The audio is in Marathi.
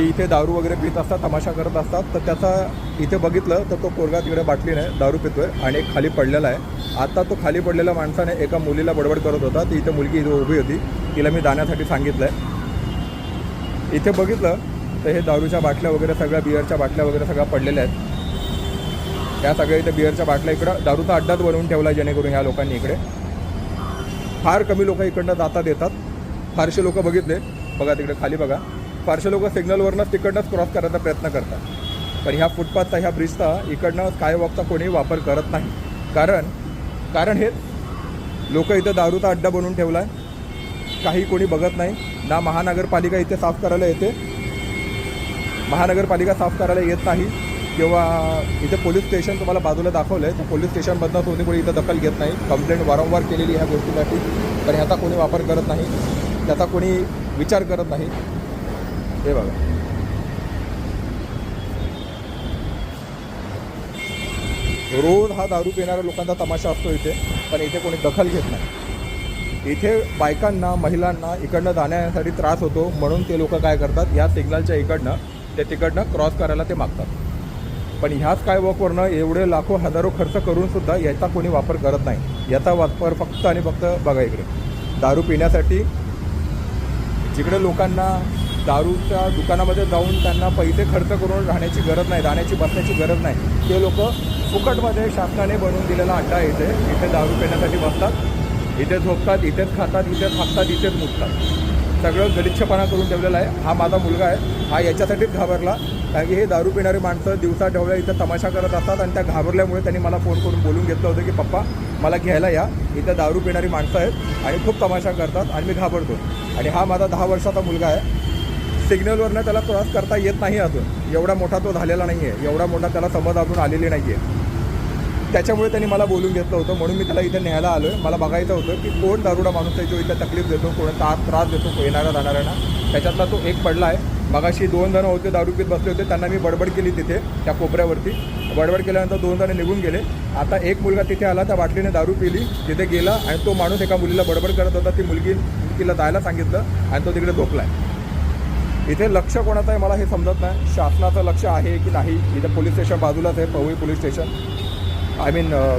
की इथे दारू वगैरे पित असतात तमाशा करत असतात तर त्याचा इथे बघितलं तर तो पोरगा तिकडे बाटलीने दारू पितोय आणि एक खाली पडलेला आहे. आता तो खाली पडलेल्या माणसाने एका मुलीला बडबड करत होता. ती इथे मुलगी इथे उभी होती. तिला मी जाण्यासाठी सांगितलं आहे इथे बघितलं तर हे दारूच्या बाटल्या वगैरे सगळ्या बिअरच्या बाटल्या वगैरे सगळ्या पडलेल्या आहेत. या सगळ्या इथे बिअरच्या बाटल्या इकडं दारूचा अड्डाच बनवून ठेवला जेणेकरून ह्या लोकांनी इकडे. फार कमी लोक इकडनं जातात येतात फारसे लोक बघितले. बघा तिकडे खाली बघा. फारसे लोक सिग्नलवरनं तिकडनंच क्रॉस करायचा प्रयत्न करतात. पण ह्या फुटपाथचा ह्या ब्रिजचा इकडनं स्कायवॉकचा कोणी वापर करत नाही. कारण कारण हेच लोक इथं दारूचा अड्डा बनवून ठेवला आहे काही कोणी बघत नाही. ना महानगरपालिका इथे साफ करायला येते. महानगरपालिका साफ करायला येत नाही. किंवा इथे पोलीस स्टेशन तुम्हाला बाजूला दाखवलं आहे तर पोलीस स्टेशनमधनं कोणी कोणी इथं दखल घेत नाही. कंप्लेंट वारंवार केलेली ह्या गोष्टीसाठी. पण ह्याचा कोणी वापर करत नाही. त्याचा कोणी विचार करत नाही. हे बघा. रोज हा दारू पिणाऱ्या लोकांचा तमाशा असतो इथे पण इथे कोणी दखल घेत नाही. इथे बायकांना महिलांना इकडनं जाण्यासाठी त्रास होतो म्हणून ते लोक काय करतात या सिग्नलच्या इकडनं ते तिकडनं क्रॉस करायला ते मागतात. पण ह्या काय वॉकवरनं एवढे लाखो हजारो खर्च करूनसुद्धा याचा कोणी वापर करत नाही. याचा वापर फक्त आणि फक्त बघा इकडे. दारू पिण्यासाठी जिकडे लोकांना दारूच्या दुकानामध्ये जाऊन त्यांना पैसे खर्च करून राहण्याची गरज नाही राहण्याची बसण्याची गरज नाही. ते लोक फुकटमध्ये शासनाने बनवून दिलेला अड्डा येते इथे इथे दारू पिण्यासाठी बसतात. इथे झोपतात इथेच खातात इथेच हाकतात इथेच मुततात. सगळं गलिच्छपणा करून ठेवलेला आहे. हा माझा मुलगा आहे. हा याच्यासाठीच घाबरला. कारण की हे दारू पिणारी माणसं दिवसा ठेवल्या इथं तमाशा करत असतात आणि त्या घाबरल्यामुळे त्यांनी मला फोन करून बोलून घेतलं होतं की पप्पा मला घ्यायला या. इथं दारू पिणारी माणसं आहेत आणि खूप तमाशा करतात आणि मी घाबरतो. आणि हा माझा दहा वर्षाचा मुलगा आहे. सिग्नलवरनं त्याला क्रॉस करता येत नाही अजून. एवढा मोठा तो झालेला नाही आहे एवढा मोठा त्याला समज अजून आलेली नाही आहे त्याच्यामुळे त्यांनी मला बोलून घेतलं होतं. म्हणून मी त्याला इथे न्यायला आलो आहे मला बघायचं होतं की कोण दारुडा माणूस आहे जो इथं तकलीफ देतो कोण त्रास त्रास देतो येणाऱ्या जाणाऱ्यांना. त्याच्यातला तो एक पडला आहे मगाशी दोन जण होते दारू पीत बसले होते. त्यांना मी बडबड केली तिथे त्या कोपऱ्यावरती. बडबड केल्यानंतर दोन जण निघून गेले. आता एक मुलगा तिथे आला त्या बाटलीने दारू पिली. तिथे गेला आणि तो माणूस एका मुलीला बडबड करत होता. ती मुलगी तिला जायला सांगितलं आणि तो तिकडे झोपला आहे इथे लक्ष कोणाचं आहे मला हे समजत नाही. शासनाचं लक्ष आहे की नाही? इथे पोलीस स्टेशन बाजूलाच आहे Powai police station. I mean uh,